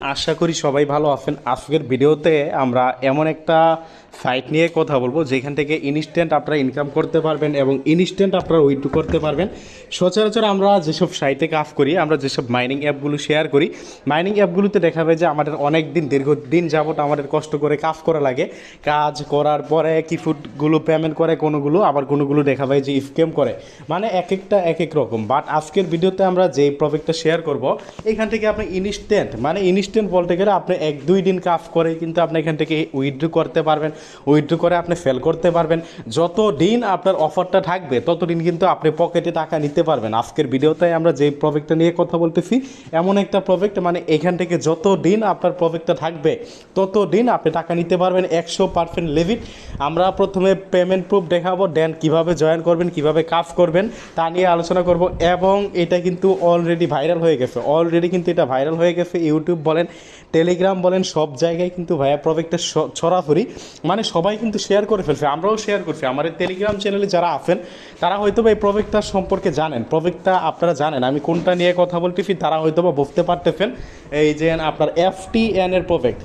আশা করি সবাই ভালো আছেন। আজকের ভিডিওতে আমরা এমন একটা সাইট নিয়ে কথা বলব, যেখান থেকে ইনস্ট্যান্ট আপনারা ইনকাম করতে পারবেন এবং ইনস্ট্যান্ট আপনারা উইথড্র করতে পারবেন। সচরাচর আমরা যেসব সাইটে কাজ করি, আমরা যেসব মাইনিং অ্যাপগুলো শেয়ার করি মাইনিং অ্যাপগুলোতে দেখাবে যে আমাদের অনেক দিন, দীর্ঘদিন যাবত আমাদের কষ্ট করে কাজ করা লাগে। কাজ করার পরে কি ফুডগুলো পেমেন্ট করে, কোনোগুলো, আবার কোনোগুলো দেখাবে যে স্ক্যাম করে। মানে এক একটা এক এক রকম। বাট আজকের ভিডিওতে আমরা যেই প্রফিটটা শেয়ার করব, এখান থেকে আপনি ইনস্ট্যান্ট মানে ইনস্ট্যান্ট বলতে গেলে আপনি এক, দুই দিন কাজ করে কিন্তু আপনি এখান থেকে উইথড্র করতে পারবেন। উইথড্র করে আপনি ফেল করতে পারবেন। যত দিন আপনার অফারটা থাকবে, ততদিন কিন্তু আপনি পকেটে টাকা নিতে পারবেন। আজকের ভিডিওতে আমরা যে প্রজেক্টটা নিয়ে কথা বলতেছি, এমন একটা প্রজেক্ট মানে এখান থেকে যত দিন আপনার প্রজেক্টটা থাকবে তত দিন আপনি টাকা নিতে পারবেন। একশো পারসেন্ট লিমিট আমরা প্রথমে পেমেন্ট প্রুফ দেখাবো দেন কীভাবে জয়েন করবেন, কীভাবে কাজ করবেন, তা নিয়ে আলোচনা করব। এবং এটা কিন্তু অলরেডি ভাইরাল হয়ে গেছে। অলরেডি কিন্তু এটা ভাইরাল হয়ে গেছে। ইউটিউব বলেন টেলিগ্রাম বলেন, সব জায়গায় কিন্তু ভাইয়া প্রজেক্টের ছড়াফড়ি মানে সবাই কিন্তু শেয়ার করে ফেলছে, আমরাও শেয়ার করছি। আমাদের টেলিগ্রাম চ্যানেলে যারা আছেন, তারা হয়তো বা এই প্রজেক্টটা সম্পর্কে জানেন। প্রজেক্টটা আপনারা জানেন। আমি কোনটা নিয়ে কথা বলতেছি, তারা হয়তো বা বুঝতে পারতেছেন। এই যে আপনার এফটিএন এর প্রজেক্ট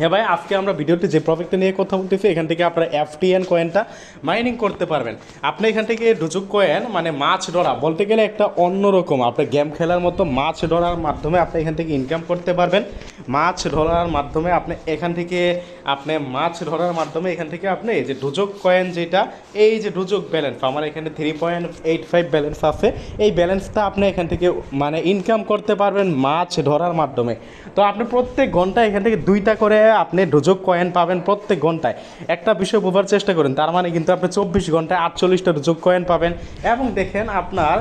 হ্যাঁ ভাই, আজকে আমরা ভিডিওতে যে প্রজেক্টটা নিয়ে কথা বলতেছি, এখান থেকে আপনারা এফটিএন কয়েনটা মাইনিং করতে পারবেন। আপনি এখান থেকে ডুজুক কয়েন মানে মাছ ধরা, বলতে গেলে একটা অন্যরকম আপনি গেম খেলার মতো মাছ ধরার মাধ্যমে আপনি এখান থেকে ইনকাম করতে পারবেন। মাছ ধরার মাধ্যমে আপনি এখান থেকে, আপনি মাছ ধরার মাধ্যমে এখান থেকে আপনি এই যে ডুজুক কয়েন যেটা, এই যে ডুজুক ব্যালেন্স আমার এখানে three point eight five balance আছে। এই ব্যালেন্সটা আপনি এখান থেকে মানে ইনকাম করতে পারবেন মাছ ধরার মাধ্যমে। তো আপনি প্রত্যেক ঘন্টায় এখান থেকে দুইটা করে আপনি ডুজুক কয়েন পাবেন প্রত্যেক ঘন্টায়। একটা বিষয় বোঝার চেষ্টা করেন, তার মানে কিন্তু আপনি চব্বিশ ঘন্টায় আটচল্লিশটা ডুজুক কয়েন পাবেন। এবং দেখেন আপনার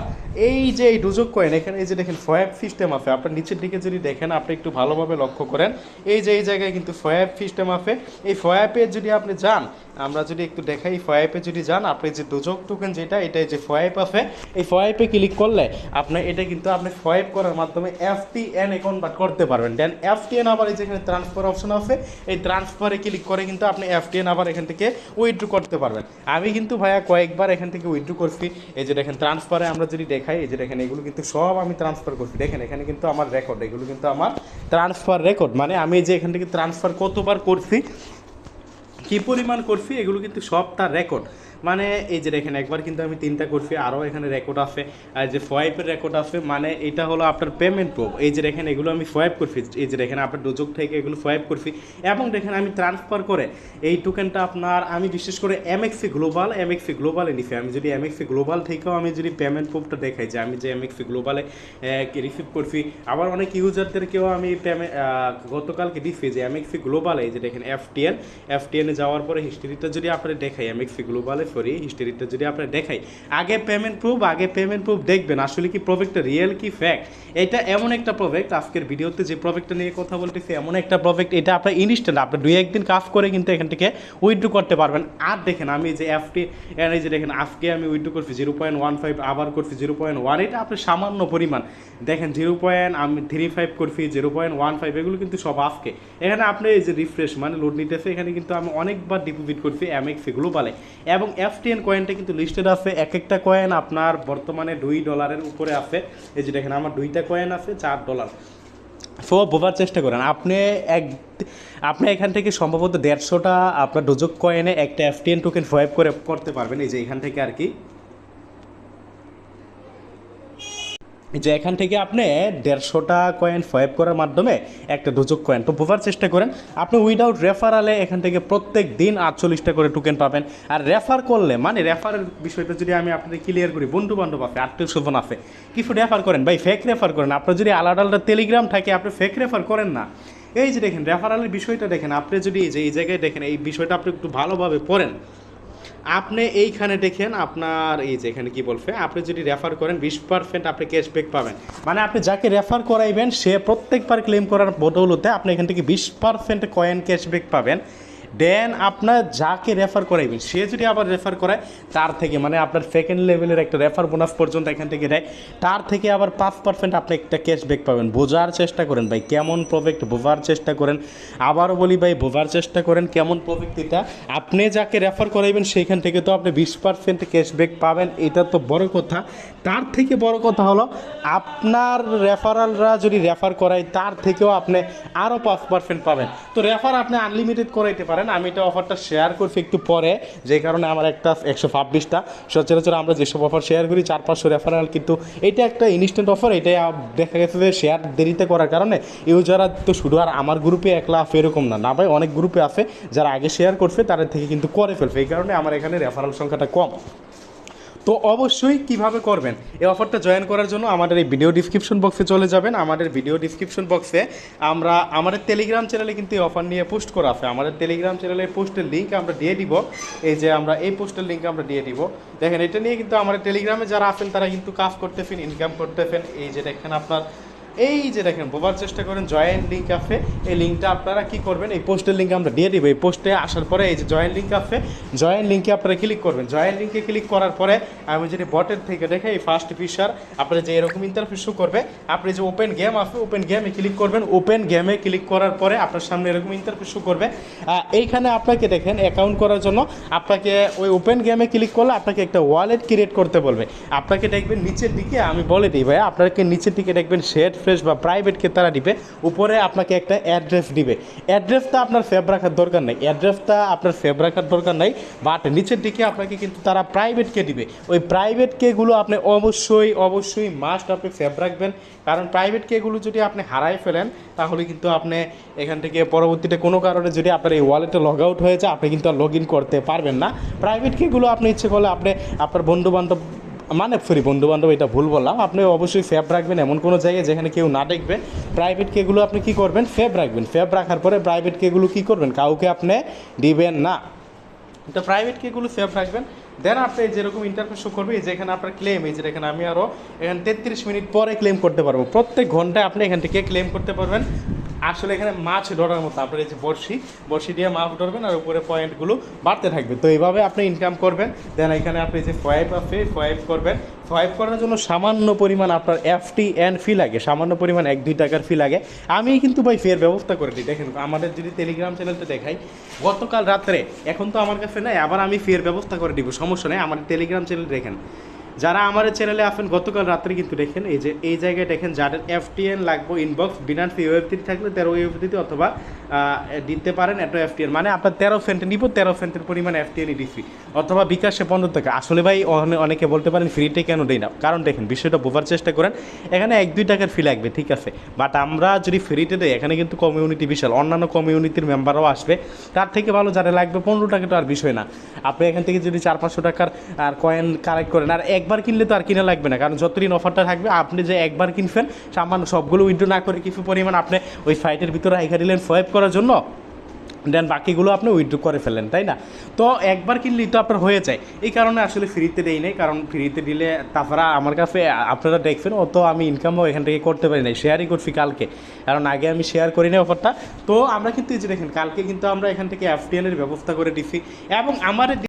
এই যে এই ডুজুক কয়েন এখানে এই যে দেখেন ফয়েব সিস্টেম আছে, আপনার নিচের দিকে যদি দেখেন, আপনি একটু ভালোভাবে লক্ষ্য করেন। এই যে এই জায়গায় কিন্তু ফয়েব সিস্টেম আছে। এই ফয়াপে যদি আপনি যান আমরা যদি একটু দেখাই ফয়াপে যদি যান, আপনি যে ডোজক টোকেন যেটা এটা যে ফয়াপ আছে, এই ফয়াপে ক্লিক করলে আপনার এটা কিন্তু আপনি ফয়াপ করার মাধ্যমে এফ টি এন কনভার্ট করতে পারবেন। দেন এফ টি এন আবার যেখানে ট্রান্সফার অপশন আছে, এই ট্রান্সফারে ক্লিক করে কিন্তু আপনি এফ টি এন আবার এখান থেকে উইথড্র করতে পারবেন। আমি কিন্তু ভাইয়া কয়েকবার এখান থেকে উইথড্র করছি। এই যে দেখেন ট্রান্সফারে আমরা যদি দেখাই, এই যে দেখেন এগুলো কিন্তু সব আমি ট্রান্সফার করছি। দেখেন এখানে কিন্তু আমার রেকর্ড এগুলো কিন্তু আমার ট্রান্সফার রেকর্ড মানে আমি যে এখান থেকে ট্রান্সফার কতবার করছি কী পরিমাণ করছি এগুলো কিন্তু সব তার রেকর্ড মানে এই যে দেখেন, একবার কিন্তু আমি তিনটা করছি আরও এখানে রেকর্ড আছে। আর যে ফোয়াইপের রেকর্ড আছে মানে এটা হলো আপনার পেমেন্ট প্রুফ এই যে দেখেন, এগুলো আমি ফোয়াইপ করছি এই যে দেখেন, আপনার ডোজক থেকে এগুলো ফোয়াইপ করছি এবং দেখেন, আমি ট্রান্সফার করে এই টোকেনটা আপনার, আমি বিশেষ করে এমএক্সি গ্লোবাল এমএক্সি গ্লোবালে নিছি। আমি যদি এমএক্সি গ্লোবাল থেকেও আমি যদি পেমেন্ট প্রুফটা দেখাই যে আমি যে এমএক্সি গ্লোবালে রিসিভ করছি, আবার অনেক ইউজারদেরকেও আমি পেমেন্ট গতকালকে দিচ্ছি যে এমএক্সি গ্লোবালে যে দেখেন এফটিএন এফটিএনে যাওয়ার পরে হিস্ট্রিটা যদি আপনার দেখাই এমএক্সি গ্লোবালে সরি হিস্ট্রিটা যদি আপনার দেখাই, আগে পেমেন্ট প্রুফ আগে পেমেন্ট প্রুফ দেখবেন, আসলে কি প্রজেক্টটা রিয়েল কি ফ্যাক্ট এটা এমন একটা প্রজেক্ট আজকের ভিডিওতে যে প্রজেক্টটা নিয়ে কথা বলতেছি, এমন একটা প্রজেক্ট এটা আপনার ইনস্ট্যান্ট আপনি দুই একদিন কাজ করে কিন্তু এখান থেকে উইথড্র করতে পারবেন। আর দেখেন আমি যে অ্যাপটি এই যে দেখেন, আজকে আমি উইথড্র করছি জিরো পয়েন্ট ওয়ান ফাইভ আবার করছি জিরো পয়েন্ট ওয়ান এটা আপনি সামান্য পরিমাণ। দেখেন জিরো পয়েন্ট আমি থ্রি ফাইভ করছি জিরো পয়েন্ট ওয়ান ফাইভ এগুলো কিন্তু সব আজকে। এখানে আপনি এই যে রিফ্রেশ মানে লোড নিতেছে, এখানে কিন্তু আমি অনেকবার ডিপোজিট করছি এমএক্স গ্লোবালে এবং এফটিএন কয়েনটা কিন্তু লিস্টেড আছে। এক একটা কয়েন আপনার বর্তমানে দুই ডলারের উপরে আছে। এই যে দেখেন, আমার দুইটা কয়েন আছে, চার ডলার সো বোঝার চেষ্টা করেন, আপনি এক, আপনি এখান থেকে সম্ভবত দেড়শোটা আপনার ডোজক কয়েনে একটা এফটিএন টোকেন ফোয়াইপ করে করতে পারবেন। এই যে এখান থেকে আর কি। যে এখান থেকে আপনি দেড়শোটা কয়েন ফয়েব করার মাধ্যমে একটা ডোজক কয়েন তো বোঝার চেষ্টা করেন। আপনি উইদাউট রেফারালে এখান থেকে প্রত্যেক দিন আটচল্লিশটা করে টোকেন পাবেন। আর রেফার করলে মানে রেফারের বিষয়টা যদি আমি আপনাদের ক্লিয়ার করি বন্ধু বান্ধব আছে, আত্মীয় স্বজন আছে, কিছু রেফার করেন, ভাই ফেক রেফার করেন, আপনার যদি আলাদা আলাদা টেলিগ্রাম থাকে, আপনি ফেক রেফার করেন না। এই যে দেখেন রেফারালের বিষয়টা দেখেন, আপনি যদি যে, এই জায়গায় দেখেন, এই বিষয়টা আপনি একটু ভালোভাবে পড়েন আপনি এইখানে দেখেন আপনার এই যে এখানে কি বলছে, আপনি যদি রেফার করেন, বিশ পার্সেন্ট আপনি ক্যাশব্যাক পাবেন। মানে আপনি যাকে রেফার করাইবেন, সে প্রত্যেকবার ক্লেম করার বদৌলতে আপনি এখান থেকে বিশ পারসেন্ট কয়েন ক্যাশব্যাক পাবেন। দেন আপনার যাকে রেফার করাইবেন, সে যদি আবার রেফার করায়, তার থেকে মানে আপনার সেকেন্ড লেভেলের একটা রেফার বোনাস পর্যন্ত এখান থেকে দেয়। তার থেকে আবার পাঁচ পার্সেন্ট আপনি একটা ক্যাশব্যাক পাবেন। বোঝার চেষ্টা করেন ভাই, কেমন প্রজেক্ট বোঝার চেষ্টা করেন। আবারও বলি ভাই, বোঝার চেষ্টা করেন কেমন প্রজেক্ট এটা। আপনি যাকে রেফার করাইবেন সেইখান থেকে তো আপনি বিশ পার্সেন্ট ক্যাশব্যাক পাবেন, এটা তো বড় কথা। তার থেকে বড় কথা হলো, আপনার রেফারালরা যদি রেফার করায়, তার থেকেও আপনি আরও পাঁচ পার্সেন্ট পাবেন। তো রেফার আপনি আনলিমিটেড করাইতে পারেন। আমি এটা অফারটা শেয়ার করছি একটু পরে, যে কারণে আমার একটা একশো ছাব্বিশটা। সচরাচর আমরা যেসব অফার শেয়ার করি চার পাঁচশো রেফারেল কিন্তু এটা একটা ইনস্ট্যান্ট অফার এটাই দেখা গেছে যে শেয়ার দেরিতে করার কারণে ইউজাররা তো শুধু আর আমার গ্রুপে একলা আছে এরকম না। না ভাই, অনেক গ্রুপে আছে যারা আগে শেয়ার করছে, তাদের থেকে কিন্তু করে ফেলবে এই কারণে আমার এখানে রেফারেল সংখ্যাটা কম। তো অবশ্যই কীভাবে করবেন? এই অফারটা জয়েন করার জন্য আমাদের এই ভিডিও ডিসক্রিপশন বক্সে চলে যাবেন। আমাদের ভিডিও ডিসক্রিপশন বক্সে আমরা, আমাদের টেলিগ্রাম চ্যানেলে কিন্তু এই অফার নিয়ে পোস্ট করা আছে। আমাদের টেলিগ্রাম চ্যানেলে পোস্টের লিঙ্ক আমরা দিয়ে দিব। এই যে আমরা, এই পোস্টের লিঙ্ক আমরা দিয়ে দিব। দেখেন, এটা নিয়ে কিন্তু আমাদের টেলিগ্রামে যারা আছেন, তারা কিন্তু কাজ করতেছেন ইনকাম করতেছেন। এই যে দেখেন আপনার এই যে দেখেন, বোবার চেষ্টা করেন জয়েন্ট লিঙ্ক আছে এই লিঙ্কটা আপনারা কি করবেন? এই পোস্টের লিঙ্ক আমরা দিয়ে দিব। এই পোস্টে আসার পরে এই যে জয়েন্ট লিঙ্ক আছে জয়েন্ট লিঙ্কে আপনারা ক্লিক করবেন। জয়েন্ট লিঙ্কে ক্লিক করার পরে আমি যদি বটের থেকে দেখে এই ফার্স্ট ফিচার আপনারা যে এরকম ইন্টারফেস শো করবে, আপনি যে ওপেন গেম আছে ওপেন গেমে ক্লিক করবেন। ওপেন গেমে ক্লিক করার পরে আপনার সামনে এরকম ইন্টারফেস শো করবে। এইখানে আপনাকে দেখেন অ্যাকাউন্ট করার জন্য আপনাকে ওই ওপেন গেমে ক্লিক করলে আপনাকে একটা ওয়ালেট ক্রিয়েট করতে বলবে। আপনাকে দেখবেন নিচের দিকে, আমি বলে দিই ভাই আপনাকে নিচের দিকে দেখবেন শেড ফ্রেশ বা প্রাইভেটকে তারা দিবে। উপরে আপনাকে একটা অ্যাড্রেস দিবে। অ্যাড্রেসটা আপনার সেভ রাখার দরকার নেই। অ্যাড্রেসটা আপনার সেভ রাখার দরকার নেই। বাট নিচের দিকে আপনাকে কিন্তু তারা প্রাইভেটকে দিবে। ওই প্রাইভেট কেগুলো আপনি অবশ্যই অবশ্যই মাস্ট আপনি সেভ রাখবেন। কারণ প্রাইভেট কেগুলো যদি আপনি হারাই ফেলেন, তাহলে কিন্তু আপনি এখান থেকে পরবর্তীতে কোনো কারণে যদি আপনার এই ওয়ালেটে লগ আউট হয়ে যায়, আপনি কিন্তু আর লগ ইন করতে পারবেন না। প্রাইভেট কেগুলো আপনি ইচ্ছে করলে আপনি আপনার বন্ধু বান্ধব মানে সরি বন্ধু বান্ধব এটা ভুল বললাম। আপনি অবশ্যই ফেব রাখবেন এমন কোনো জায়গায় যেখানে কেউ না দেখবে প্রাইভেট কেগুলো আপনি কি করবেন? ফেব রাখবেন। ফেব রাখার পরে প্রাইভেট কেগুলো কি করবেন? কাউকে আপনি দিবেন না। তো প্রাইভেট কেগুলো সেভ রাখবেন। দেন আপনি যেরকম ইন্টারফেস শো করবে, এই যে এখানে আপনার ক্লেম এই যে এখানে আমি আরও এখানে তেত্রিশ মিনিট পরে ক্লেম করতে পারব। প্রত্যেক ঘন্টায় আপনি এখান থেকে ক্লেম করতে পারবেন। আসলে এখানে মাছ ধরার মতো, আপনার এই যে বড়শি বড়শি দিয়ে মাছ ধরবেন আর উপরে পয়েন্টগুলো বাড়তে থাকবে। তো এইভাবে আপনি ইনকাম করবেন দেন এখানে আপনি যে ফয়েব আছে ফয়েব করবেন। ফয়েব করার জন্য সামান্য পরিমাণ আপনার এফটি অ্যান্ড ফি লাগে, সামান্য পরিমাণ এক, দুই টাকার ফি লাগে। আমি কিন্তু ভাই ফের ব্যবস্থা করে দিই। দেখেন, আমাদের যদি টেলিগ্রাম চ্যানেলটা দেখাই, গতকাল রাত্রে, এখন তো আমার কাছে নাই, আবার আমি ফের ব্যবস্থা করে দিব, সমস্যা নেই, আমার টেলিগ্রাম চ্যানেল দেখেন। যারা আমার চ্যানেলে আসেন গতকাল রাত্রে কিন্তু দেখেন, এই যে এই জায়গায় দেখেন, যাদের এফটিএন লাগবে ইনবক্স বিনান্স ইউএফটি থাকলে তেরো ইউএফটিতে অথবা দিতে পারেন, এত এফটিএন মানে আপনার তেরো সেন্টে নিব, তেরো সেন্টের পরিমাণ এফটিএন দিচ্ছি অথবা বিকাশে পনেরো টাকা। আসলে ভাই, অনে- অনেকে বলতে পারেন ফ্রিতে কেন দেই না? কারণ দেখেন, বিষয়টা বোঝার চেষ্টা করেন, এখানে এক দুই টাকার ফি লাগবে, ঠিক আছে? বাট আমরা যদি ফ্রিতে দেই, এখানে কিন্তু কমিউনিটি বিশাল। অন্যান্য কমিউনিটির মেম্বারও আসবে। তার থেকে ভালো যারা লাগবে, পনেরো টাকা তো আর বিষয় না। আপনি এখান থেকে যদি চার পাঁচশো টাকার আর কয়েন কালেক্ট করেন, আর একবার কিনলে তো আর কিনা লাগবে না, কারণ যতদিন অফারটা থাকবে, আপনি যে একবার কিনবেন সামান্য সবগুলো উইন্ডো না করে কিছু পরিমাণ আপনি ওই ফাইটের ভিতরে আইখা দিলেন সোয়াইপ করার জন্য দেন বাকিগুলো আপনি উইথড্র করে ফেলেন, তাই না? তো একবার কিনলেই তো আপনার হয়ে যায়। এই কারণে আসলে ফ্রিতে দেই নাই, কারণ ফ্রিতে দিলে তাছাড়া আমার কাছে আপনারা দেখবেন অত আমি ইনকামও এখান থেকে করতে পারি নাই শেয়ারই করছি কালকে। কারণ আগে আমি শেয়ার করি না অফারটা তো আমরা কিন্তু এই যে দেখেন, কালকে কিন্তু আমরা এখান থেকে এফটিএল এর ব্যবস্থা করে দিছি, এবং আমার